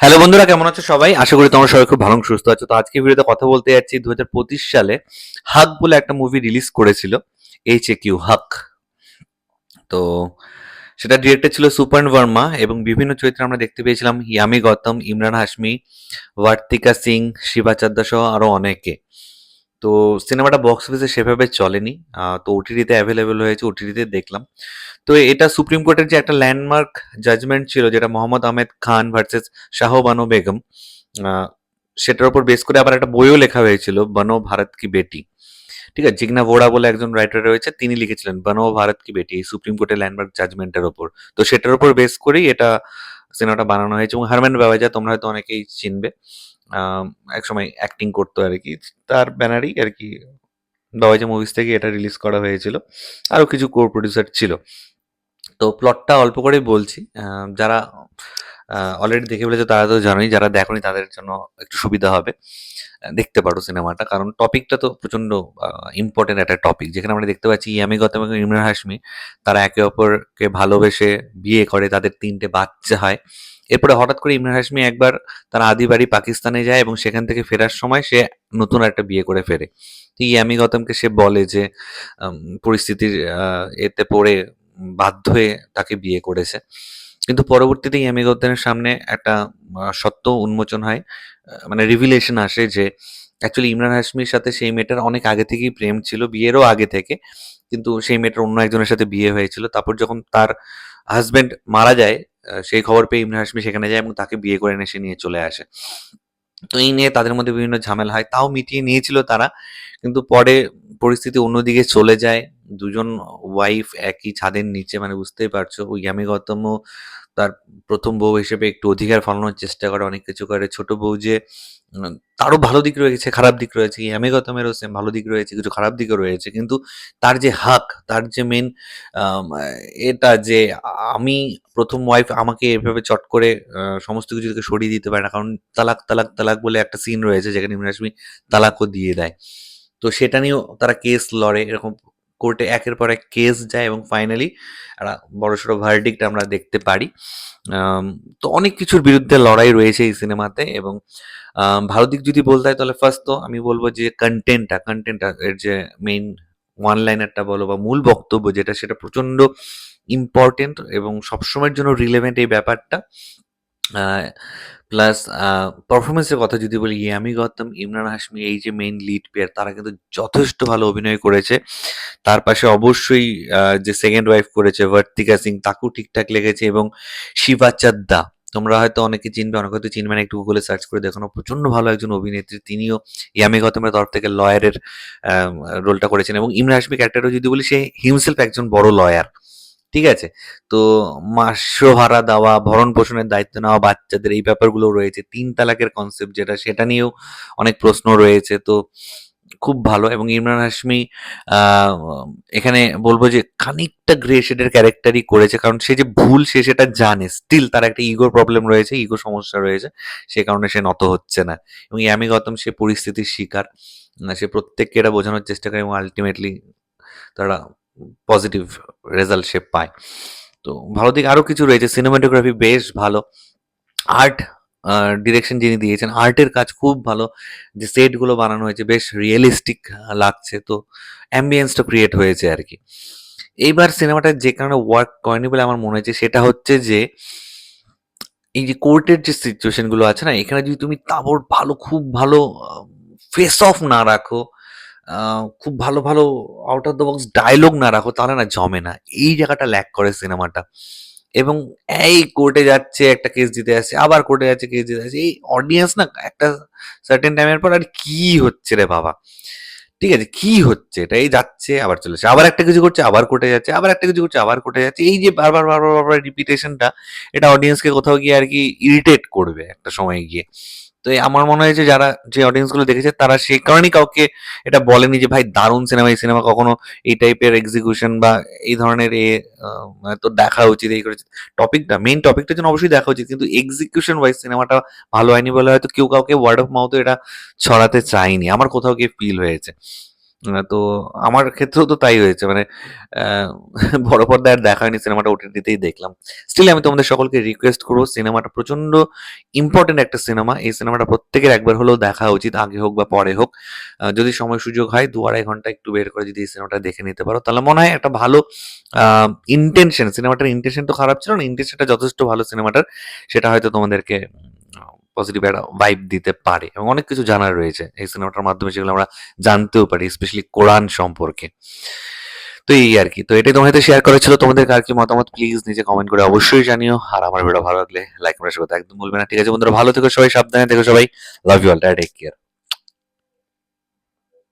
Hello বন্ধুরা, কেমন আছো সবাই? আশা করি তোমরা সবাই খুব ভালো, সুস্থ আছো। তো আজকে ভিডিওতে কথা বলতে যাচ্ছি দুহাজার পঁচিশ সালে হাক বলে একটা মুভি রিলিজ করেছিল এইচ এ কিউ হাক। তো সেটা ডিরেক্টর ছিল সুপর্ণ বর্মা এবং বিভিন্ন চরিত্রে আমরা দেখতে পেয়েছিলাম, ইয়ামি গৌতম, ইমরান হাসমি ভার্তিকা সিং শিবাচার্যা সহ আরও অনেকে। তো সিনেমাটা বক্স অফিসে সেভাবে চলেনি। তো ওটিটিতে অ্যাভেলেবেল হয়েছে ওটিটিতে দেখলাম। তো এটা সুপ্রিম কোর্টের যে একটা ল্যান্ডমার্ক জাজমেন্ট ছিল, যেটা মোহাম্মদ আহমেদ খান ভার্সেস শাহ বানো বেগম সেটার উপর বেস করে আবার একটা বইও লেখা হয়েছিল, বনো ভারত কি বেটি। ঠিক আছে, জিগনা ভোড়া বলে একজন রাইটার রয়েছে, তিনি লিখেছিলেন, বনো ভারত কি বেটি, এই সুপ্রিম কোর্টের ল্যান্ডমার্ক জাজমেন্টের ওপর তো সেটার উপর বেস করেই এটা সিনেমাটা বানানো হয়েছে, এবং হারম্যান বাবাজা, তোমরা হয়তো অনেকেই চিনবে। একসময় অ্যাক্টিং করতো আর কি তার ব্যানারই আর কি বাবাজা মুভিজ থেকে এটা রিলিজ করা হয়েছিল। আরও কিছু কো প্রডিউসার ছিল। তো প্লটটা অল্প করেই বলছি। যারা অলরেডি দেখে ফেলেছে তারা তো জানোই, যারা দেখোনি তাদের জন্য একটু সুবিধা হবে। দেখতে পারো সিনেমাটা কারণ টপিকটা তো প্রচণ্ড ইম্পর্টেন্ট একটা টপিক যেখানে আমরা দেখতে পাচ্ছি ইয়ামি গৌতম এবং ইমরান হাশমি, তারা একে অপরকে ভালোবেসে বিয়ে করে, তাদের তিনটে বাচ্চা হয়। এরপরে হঠাৎ করে ইমরান হাশমি একবার তার আদি বাড়ি পাকিস্তানে যায় এবং সেখান থেকে ফেরার সময় সে নতুন একটা বিয়ে করে ফেরে। ইয়ামি গৌতমকে সে বলে যে পরিস্থিতির এতে পড়ে বাধ্য হয়ে তাকে বিয়ে করেছে। কিন্তু পরবর্তীতে ইয়ামি গৌতমের সামনে একটা সত্য উন্মোচন হয় মানে রিভিলেশন আসে যে অ্যাকচুয়ালি ইমরান হাশমির সাথে সেই মেয়েটার অনেক আগে থেকেই প্রেম ছিল, বিয়েরও আগে থেকে। কিন্তু সেই মেয়েটার অন্য একজনের সাথে বিয়ে হয়েছিল। তারপর যখন তার হাজবেন্ড মারা যায় সেই খবর পেয়ে ইমরান হাসমি সেখানে যায় এবং তাকে বিয়ে করে এসে নিয়ে চলে আসে। তো এই নিয়ে তাদের মধ্যে বিভিন্ন ঝামেলা হয়। তাও মিটিয়ে নিয়েছিল তারা, কিন্তু পরে পরিস্থিতি অন্যদিকে চলে যায়। দুজন ওয়াইফ একই ছাদের নিচে মানে বুঝতেই পারছ, ওই ইয়ামি গৌতম তার প্রথম বউ হিসেবে একটু অধিকার ফলানোর চেষ্টা করে, অনেক কিছু করে। ছোট বউ যে তারও ভালো দিক রয়েছে খারাপ দিক রয়েছে ইয়ামি গৌতমেরও সেম ভালো দিক রয়েছে, কিছু খারাপ দিকও রয়েছে, কিন্তু তার যে হাক, তার যে মেন এটা যে আমি প্রথম ওয়াইফ আমাকে এভাবে চট করে সমস্ত কিছু থেকে সরিয়ে দিতে পারে না, কারণ তালাক তালাক তালাক বলে একটা সিন রয়েছে, যেখানে ইমরান হাশমি তালাকও দিয়ে দেয়। তো সেটা নিয়েও তারা কেস লড়ে, এরকম কোর্টে একের পর এক কেস যায় এবং ফাইনালি একটা বড়সড় ভার্ডিক্ট আমরা দেখতে পারি। তো অনেক কিছুর বিরুদ্ধে লড়াই রয়েছে এই সিনেমাতে এবং ভালো দিক যদি বলতে হয় তাহলে ফার্স্ট তো আমি বলব যে কন্টেন্টটা কন্টেন্টটা এর যে মেইন ওয়ান লাইনারটা বলো বা মূল বক্তব্য যেটা সেটা প্রচণ্ড ইম্পর্টেন্ট এবং সবসময়ের জন্য রিলেভেন্ট এই ব্যাপারটা। প্লাস পারফরমেন্সের কথা যদি বলি, ইয়ামি গৌতম, ইমরান হাশমি, এই যে মেইন লিড পেয়ার তারা কিন্তু যথেষ্ট ভালো অভিনয় করেছে। তার পাশে অবশ্যই যে সেকেন্ড ওয়াইফ করেছে ভার্তিকা সিং তাকেও ঠিকঠাক লেগেছে এবং শিবা চাদ্দা তোমরা হয়তো অনেকে চিনবে, অনেকে হয়তো চিনবে না, একটু গুগলে সার্চ করে দেখো। না প্রচণ্ড ভালো একজন অভিনেত্রী। তিনিও ইয়ামি গৌতমের তরফ থেকে লয়ারের রোলটা করেছেন এবং ইমরান হাশমি ক্যারেক্টারও যদি বলি, সে হিমসেলফ একজন বড় লয়ার ঠিক আছে? তো মাস্য ভাড়া দেওয়া, ভরণ পোষণের দায়িত্ব নেওয়া, বাচ্চাদের এই ব্যাপারগুলো রয়েছে। তিন তালাকের কনসেপ্ট যেটা, সেটা নিয়েও অনেক প্রশ্ন রয়েছে। তো খুব ভালো এবং ইমরান হাশমি এখানে বলব যে খানিকটা গ্রে শেডের ক্যারেক্টারই করেছে। কারণ সে যে ভুল, সে সেটা জানে। স্টিল তার একটা ইগোর প্রবলেম রয়েছে ইগো সমস্যা রয়েছে। সে কারণে সে নত হচ্ছে না। এবং ইয়ামি গৌতম, সে পরিস্থিতির শিকার। সে প্রত্যেককে এটা বোঝানোর চেষ্টা করে এবং আলটিমেটলি তারা পজিটিভ রেজাল্ট সে পায়। তো ভালো দিক আরও কিছু রয়েছে। সিনেমাটোগ্রাফি বেশ ভালো। আর্ট ডিরেকশন যিনি দিয়েছেন আর্টের কাজ খুব ভালো। যে সেটগুলো বানানো হয়েছে, বেশ রিয়েলিস্টিক লাগছে। তো অ্যাম্বিয়েন্সটা ক্রিয়েট হয়েছে আর কি। এইবার সিনেমাটা যে কারণে ওয়ার্ক করেনি বলে আমার মনে হয়েছে সেটা হচ্ছে যে, এই যে কোর্টের যে সিচুয়েশনগুলো আছে না, এখানে যদি তুমি তাবর ভালো, খুব ভালো ফেস অফ না রাখো খুব ভালো ভালো out of the box dialogue না রাখো, তাহলে না জমে না। এই জায়গাটা ল্যাক করে সিনেমাটা এবং এই কোর্টে যাচ্ছে, একটা কেস দিতে আসছে আবার কোর্টে যাচ্ছে কেস দিতে আসছে এই অডিয়েন্স না, একটা সার্টেন টাইমের পর আর কি হচ্ছে রে বাবা? ঠিক আছে, কি হচ্ছে? এটা এই যাচ্ছে, আবার চলে আবার একটা কিছু করছে, আবার কোর্টে যাচ্ছে, আবার একটা কিছু করছে, আবার কোর্টে যাচ্ছে। এই যে বারবার বারবার বারবার রিপিটেশনটা এটা অডিয়েন্সকে কোথাও গিয়ে আর কি ইরিটেট করবে একটা সময় গিয়ে। তো আমার মনে হয় যে যারা যে অডিয়েন্সগুলো দেখেছে, তারা সেই কারণেই কাউকে এটা বলেনি যে, ভাই, দারুণ সিনেমা এই সিনেমা কখনো এই টাইপের এক্সিকিউশন বা এই ধরনের এ মানে তো দেখা উচিত, এই করেছে। টপিকটা মেইন টপিকটা জন্য অবশ্যই দেখা উচিত, কিন্তু এক্সিকিউশন ওয়াইজ সিনেমাটা ভালো হয়নি বলে হয়তো কেউ কাউকে ওয়ার্ড অফ মাউথ এটা ছড়াতে চায়নি। আমার কোথাও গিয়ে ফিল হয়েছে। তো আমার ক্ষেত্রেও তো তাই হয়েছে। মানে বড় পর্দায় আর দেখা হয়নি, সিনেমাটা ওটিটিতেই দেখলাম। স্টিল আমি তোমাদের সকলকে রিকোয়েস্ট করব, সিনেমাটা প্রচণ্ড ইম্পর্টেন্ট একটা সিনেমা। এই সিনেমাটা প্রত্যেকের একবার হলেও দেখা উচিত, আগে হোক বা পরে হোক। যদি সময় সুযোগ হয়, দু আড়াই ঘণ্টা একটু বের করে যদি এই সিনেমাটা দেখে নিতে পারো, তাহলে মনে হয় একটা ভালো ইন্টেনশন সিনেমাটার ইন্টেনশন তো খারাপ ছিল না ইন্টেনশনটা যথেষ্ট ভালো সিনেমাটার, সেটা হয়তো তোমাদেরকে পজিটিভ একটা ভাইব দিতে পারে এবং অনেক কিছু জানার রয়েছে। এই সিনেমাটার মাধ্যমে সেগুলো আমরা জানতেও পারি স্পেশালি কোরআন সম্পর্কে। তো এই আর কি। তো এটাই তোমার সাথে শেয়ার করেছিল তোমাদের কার কি মতামত প্লিজ নিজে কমেন্ট করে অবশ্যই জানিও। আর আমার ভিডিও ভালো লাগলে লাইক করার সাথে একদম বলবে না। ঠিক আছে বন্ধুরা, ভালো থেকো সবাই, সাবধানে থেকো সবাই। Love you all take care